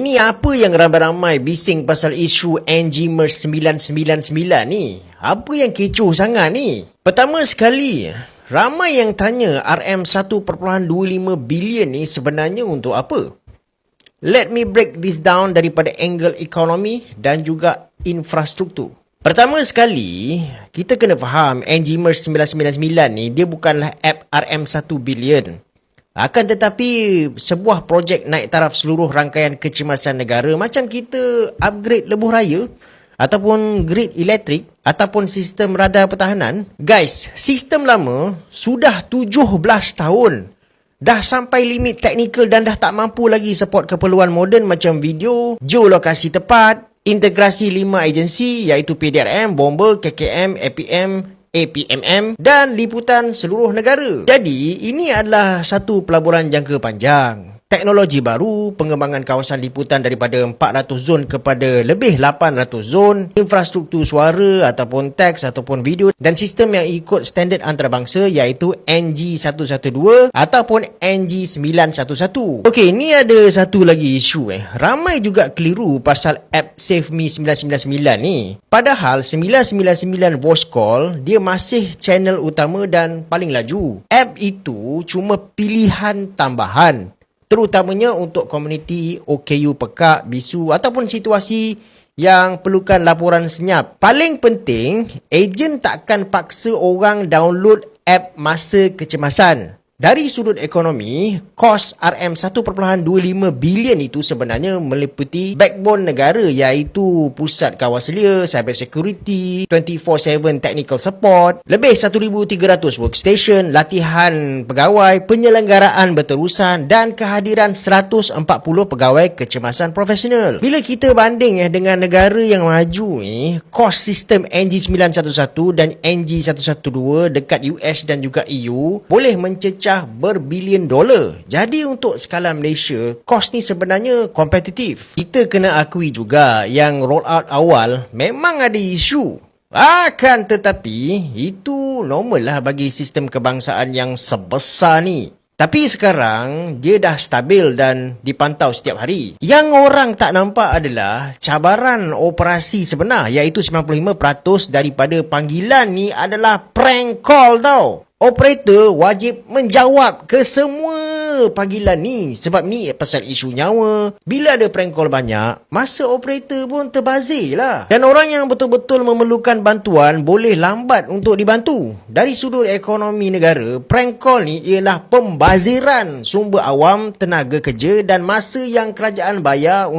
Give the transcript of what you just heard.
Ni apa yang ramai-ramai bising pasal isu NG MERS 999 ni? Apa yang kecoh sangat ni? Pertama sekali, ramai yang tanya RM 1.25 bilion ni sebenarnya untuk apa? Let me break this down daripada angle ekonomi dan juga infrastruktur. Pertama sekali, kita kena faham NG MERS 999 ni dia bukanlah app RM 1 bilion. Akan tetapi sebuah projek naik taraf seluruh rangkaian kecemasan negara macam kita upgrade lebuh raya ataupun grid elektrik ataupun sistem radar pertahanan. Guys, sistem lama sudah 17 tahun. Dah sampai limit teknikal dan dah tak mampu lagi support keperluan moden macam video, geolokasi tepat, integrasi lima agensi iaitu PDRM, Bomber, KKM, APM, APMM dan liputan seluruh negara. Jadi, ini adalah satu pelaburan jangka panjang teknologi baru, pengembangan kawasan liputan daripada 400 zon kepada lebih 800 zon, infrastruktur suara ataupun teks ataupun video dan sistem yang ikut standard antarabangsa iaitu NG112 ataupun NG911. Okey, ni ada satu lagi isu eh. Ramai juga keliru pasal app Save Me 999 ni. Padahal 999 voice call dia masih channel utama dan paling laju. App itu cuma pilihan tambahan terutamanya untuk komuniti OKU Pekak, Bisu ataupun situasi yang perlukan laporan senyap. Paling penting, ejen takkan paksa orang download app masa kecemasan. Dari sudut ekonomi, kos RM 1.25 bilion itu sebenarnya meliputi backbone negara iaitu pusat kawaselia, cyber security, 24/7 technical support, lebih 1,300 workstation, latihan pegawai, penyelenggaraan berterusan dan kehadiran 140 pegawai kecemasan profesional. Bila kita banding eh, dengan negara yang maju ni, kos sistem NG911 dan NG112 dekat US dan juga EU boleh mencecah pecah berbilion dolar. Jadi untuk skala Malaysia, kos ni sebenarnya kompetitif. Kita kena akui juga yang roll out awal memang ada isu. Akan tetapi, itu normal lah bagi sistem kebangsaan yang sebesar ni. Tapi sekarang, dia dah stabil dan dipantau setiap hari. Yang orang tak nampak adalah cabaran operasi sebenar iaitu 95% daripada panggilan ni adalah prank call tau. Operator wajib menjawab ke semua panggilan ni sebab ni pasal isu nyawa. Bila ada prank call banyak, masa operator pun terbazir lah. Dan orang yang betul-betul memerlukan bantuan boleh lambat untuk dibantu. Dari sudut ekonomi negara, prank call ni ialah pembaziran sumber awam, tenaga kerja dan masa yang kerajaan bayar